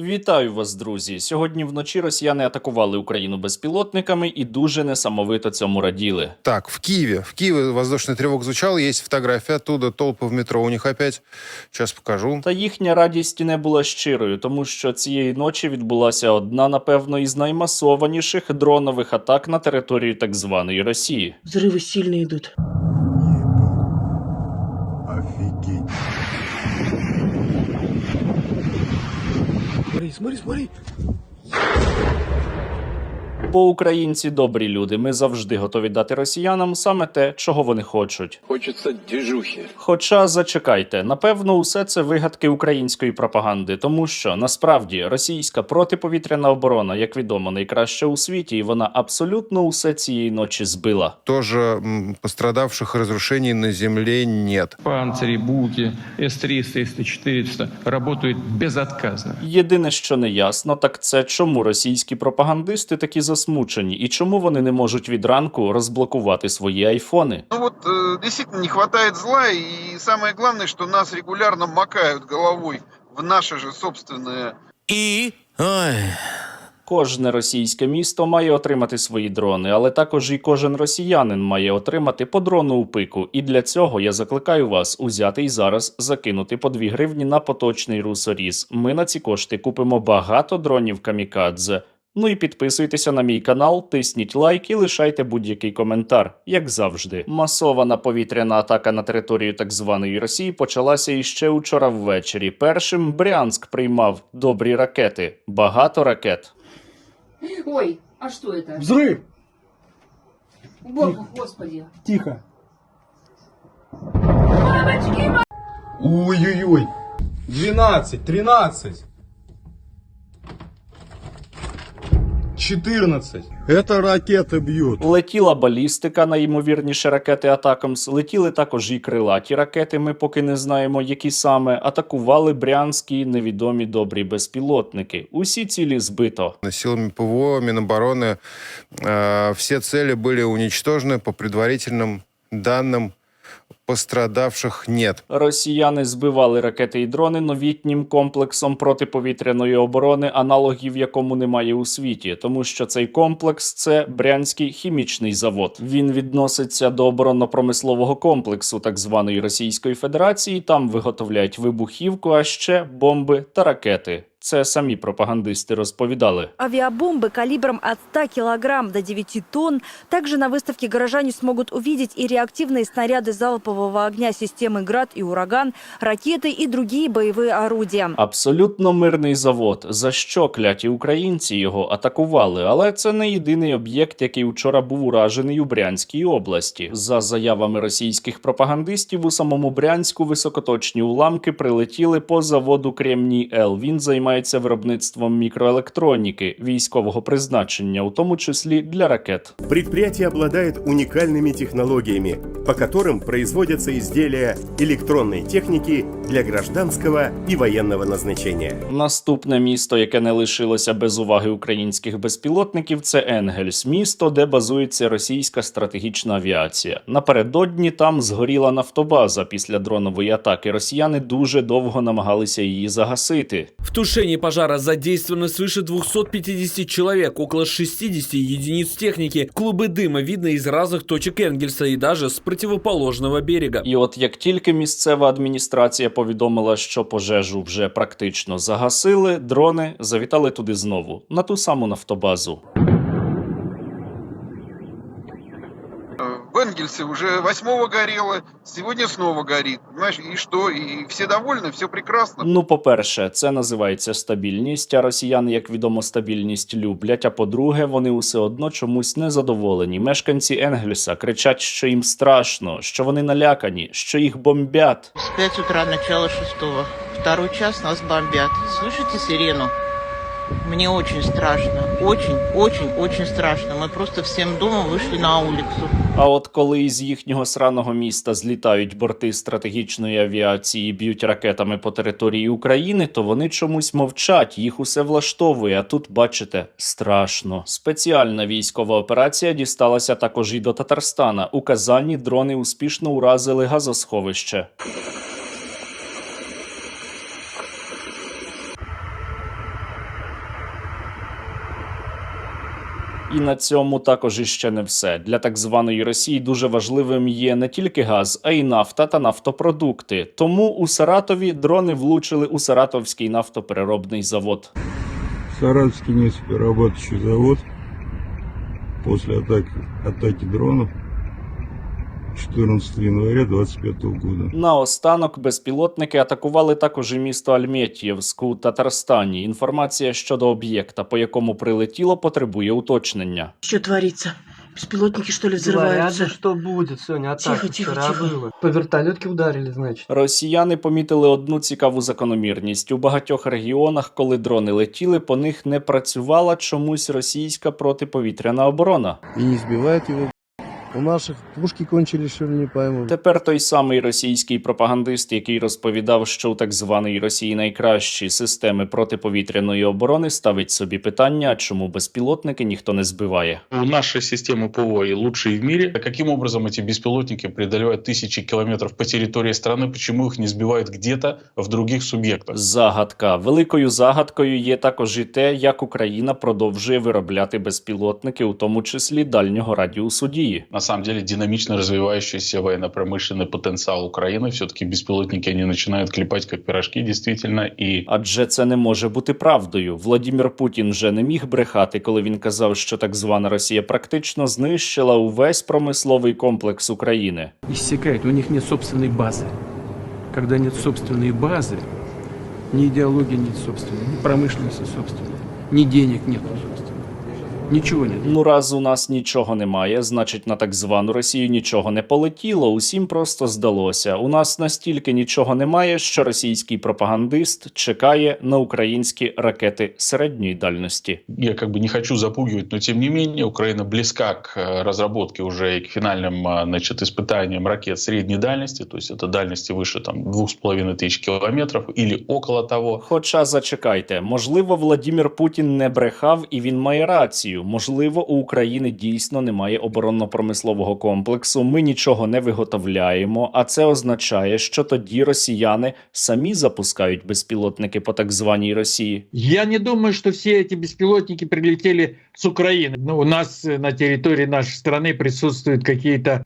Вітаю вас, друзі! Сьогодні вночі росіяни атакували Україну безпілотниками і дуже несамовито цьому раділи. Так, в Киеве. В Киеве воздушный тревог звучал. Есть фотография оттуда. Толпы в метро у них опять. Сейчас покажу. Та їхня радість не була щирою, тому що цієї ночі відбулася одна, напевно, із наймасованіших дронових атак на територію так званої Росії. Взрывы сильно идут. Maurício, Maurício, Maurício. Бо українці добрі люди, ми завжди готові дати росіянам саме те, чого вони хочуть. Хочется движухи. Хоча зачекайте, напевно, усе це вигадки української пропаганди, тому що насправді російська протиповітряна оборона, як відомо, найкраща у світі, і вона абсолютно усе цієї ночі збила. Тоже м, пострадавших и разрушений на земле нет. Панцири, Буки, С-300, С-400 работают безотказно. Єдине, що не ясно, так це чому російські пропагандисти такі засмучені, і чому вони не можуть від ранку розблокувати свої айфони. Ну вот э, действительно не хватает зла, и самое главное, что нас регулярно макают головой в наше же собственное И... Ой... Кожне російське місто має отримати свої дрони, але також і кожен росіянин має отримати по дрону у пику. І для цього я закликаю вас узяти і зараз закинути по 2 гривні на поточний русоріз. Ми на ці кошти купимо багато дронів камікадзе. Ну і підписуйтеся на мій канал, тисніть лайк і лишайте будь-який коментар, як завжди. Масована повітряна атака на територію так званої Росії почалася іще учора ввечері. Першим Брянськ приймав добрі ракети, багато ракет. Ой, а что это? Взрыв! Бог, господи. Тихо. Ой-ой-ой. 12, 13. 14. Это ракеты бьют. Летіла балістика, найімовірніше ракети Атакамс. Летіли також і крилаті ракети. Ми поки не знаємо, які саме атакували брянські невідомі добрі безпілотники. Усі цілі збито. Силами ПВО, Минобороны э, все цели были уничтожены по предварительным данным. Пострадавших нет. Росіяни збивали ракети і дрони новітнім комплексом протиповітряної оборони, аналогів якому немає у світі, тому що цей комплекс це брянський хімічний завод. Він відноситься до оборонно-промислового комплексу так званої Російської Федерації. Там виготовляють вибухівку, а ще бомби та ракети. Це самі пропагандисти розповідали. Авиабомбы калибром от 100 килограмм до 9 тонн. Также на выставке горожане смогут увидеть и реактивные снаряды залпового огня системы «Град» и «Ураган», ракеты и другие боевые орудия. Абсолютно мирний завод. За що кляті українці його атакували? Але це не єдиний об'єкт, який учора був уражений у Брянській області. За заявами російських пропагандистів, у самому Брянську високоточні уламки прилетіли по заводу Кремній Л. Він займається виробництвом мікроелектроніки військового призначення, у тому числі для ракет. Предприятие обладает уникальными технологиями, по которым производятся изделия электронной техники для гражданского и военного назначения. Наступне місто, яке не лишилося без уваги українських безпілотників, це Енгельс, місто, де базується російська стратегічна авіація. Напередодні там згоріла нафтобаза після дронової атаки. Росіяни дуже довго намагалися її загасити. В тушении пожара задействовано свыше 250 человек, около 60 единиц техники. Клубы дыма видно из разных точек Энгельса и даже с противоположного берега. І от як тільки місцева адміністрація повідомила, що пожежу вже практично загасили, дрони завітали туди знову на ту саму нафтобазу. Энгельсе уже восьмого горело, сегодня снова горит. Понимаешь, и что? И все довольны, все прекрасно. Ну, по-перше, це називається стабільність. А росіяни, як відомо, стабільність люблять. А по-друге, вони усе одно чомусь незадоволені. Мешканці Енгельса кричать, що їм страшно, що вони налякані, що їх бомбять. С 5 утра, начало шестого. Второй час нас бомбят. Слышите сирену? Мне очень страшно. Очень, очень, очень страшно. Мы просто всем домом вышли на улицу. А от коли із їхнього сраного міста злітають борти стратегічної авіації і б'ють ракетами по території України, то вони чомусь мовчать, їх усе влаштовує. А тут, бачите, страшно. Спеціальна військова операція дісталася також і до Татарстана. У Казані дрони успішно уразили газосховище. І на цьому також іще не все. Для так званої Росії дуже важливим є не тільки газ, а й нафта та нафтопродукти. Тому у Саратові дрони влучили у Саратовський нафтопереробний завод. Саратовський нефтепереробний завод після атаки, атаки дронов 14 января 25 года. Наостанок безпілотники атакували також і місто Альметьєвськ у Татарстані. Інформація щодо об'єкта, по якому прилетіло, потребує уточнення. Что творится? Беспилотники, что ли, Говорят взрываются? же, что будет сегодня атака. Тихо, тихо, Вчера тихо. было. По вертолетке ударили, значит. Росіяни помітили одну цікаву закономірність у багатьох регіонах, коли дрони летіли, по них не працювала чомусь російська протиповітряна оборона. И не сбивает его. У наших пушки кончились, что ли, не пойму. Тепер той самий російський пропагандист, який розповідав, що у так званої Росії найкращі системи протиповітряної оборони, ставить собі питання, а чому безпілотники ніхто не збиває. У нашей системы ПВО и лучшие в мире. Каким образом эти беспилотники преодолевают тысячи километров по территории страны? Почему их не сбивают где-то в других субъектах? Загадка великою загадкою є також і те, як Україна продовжує виробляти безпілотники, у тому числі дальнього радіусу дії. На самом деле динамично развивающийся военно-промышленный потенциал Украины. Все-таки беспилотники они начинают клепать как пирожки, действительно. И Адже це не може бути правдою. Владімір Путін вже не міг брехати, коли він казав, що так звана Росія практично знищила увесь промисловий комплекс України. Иссякает, у них нет собственной базы. Когда нет собственной базы, ни идеологии нет собственной, ни промышленности собственной, ни денег нет собственной. Ничего нет. Ну, раз у нас нічого немає, значить на так звану Росію нічого не полетіло. Усім просто здалося. У нас настільки нічого немає, що російський пропагандист чекає на українські ракети середньої дальності. я как бы не хочу запугивать, но тем не менее Украина близка к э, разработке уже и к финальным э, значит, испытаниям ракет средней дальности, то есть это дальности выше там двух с половиной тысяч километров или около того. Хоча зачекайте, можливо, Владімір Путін не брехав і він має рацію. Можливо, у України дійсно немає оборонно-промислового комплексу. Ми нічого не виготовляємо, а це означає, що тоді росіяни самі запускають безпілотники по так званій Росії. Я не думаю, что все эти беспилотники прилетели с Украины. Ну, у нас э, на территории нашей страны присутствуют какие-то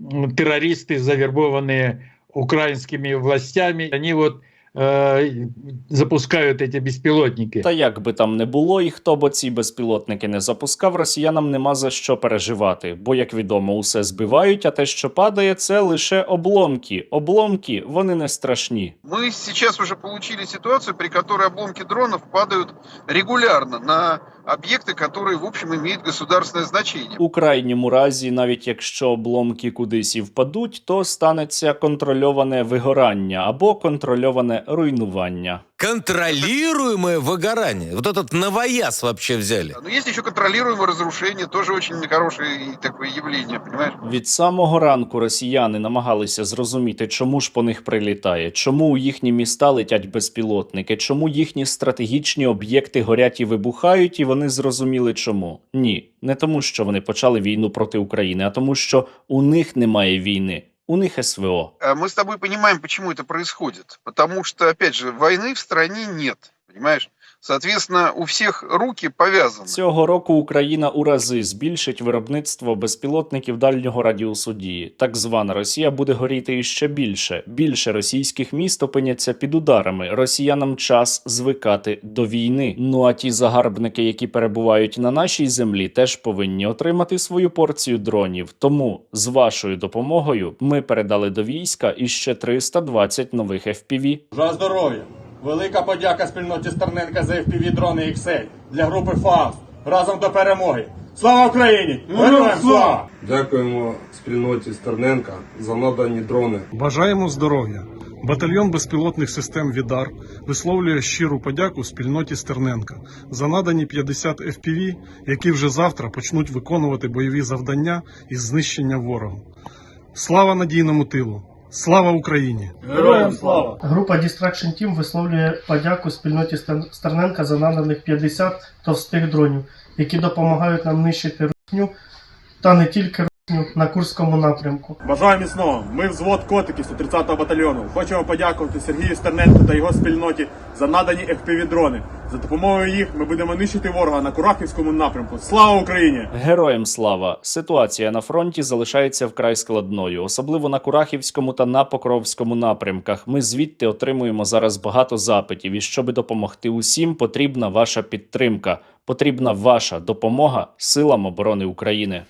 м, террористы, завербованные украинскими властями. Они вот э, запускают эти беспилотники. Та як би там не було, і хто б ці безпілотники не запускав, росіянам нема за що переживати. Бо, як відомо, усе збивають, а те, що падає, це лише обломки. Обломки вони не страшні. Мы сейчас уже получили ситуацию, при которой обломки дронов падают регулярно на объекты, которые, в общем, имеют государственное значение. У крайньому разі, навіть якщо обломки кудись і впадуть, то станеться контрольоване вигорання або контрольоване руйнування. Контролируемое выгорание. Вот этот новояз вообще взяли. Но есть еще контролируемое разрушение, тоже очень хорошее и такое явление, понимаешь? Від самого ранку росіяни намагалися зрозуміти, чому ж по них прилітає, чому у їхні міста летять безпілотники, чому їхні стратегічні об'єкти горять і вибухають, і вони зрозуміли, чому. Ні, не тому, що вони почали війну проти України, а тому, що у них немає війни, у них СВО. А Мы с тобой понимаем, почему это происходит. Потому что, опять же, войны в стране нет, понимаешь? Соответственно, у всех руки повязаны. Цього року Україна у рази збільшить виробництво безпілотників дальнього радіусу дії. Так звана Росія буде горіти іще більше. Більше російських міст опиняться під ударами. Росіянам час звикати до війни. Ну а ті загарбники, які перебувають на нашій землі, теж повинні отримати свою порцію дронів. Тому з вашою допомогою ми передали до війська іще 320 нових FPV. За здоров'я! Велика подяка спільноті Стерненка за FPV дрони XL для групи ФАУС. Разом до перемоги! Слава Україні! Героям слава! Дякуємо спільноті Стерненка за надані дрони. Бажаємо здоров'я. Батальйон безпілотних систем Відар висловлює щиру подяку спільноті Стерненка за надані 50 FPV, які вже завтра почнуть виконувати бойові завдання із знищення ворога. Слава надійному тилу! Слава Україні! Героям слава! Група Distraction Team висловлює подяку спільноті Стерненка за наданих 50 товстих дронів, які допомагають нам нищити русню та не тільки на Курському напрямку. Бажаю міцного. Ми взвод котики 130-го батальйону. Хочемо подякувати Сергію Стерненку та його спільноті за надані FPV-дрони. За допомогою їх ми будемо нищити ворога на Курахівському напрямку. Слава Україні! Героям слава! Ситуація на фронті залишається вкрай складною, особливо на Курахівському та на Покровському напрямках. Ми звідти отримуємо зараз багато запитів. І щоб допомогти усім, потрібна ваша підтримка. Потрібна ваша допомога силам оборони України.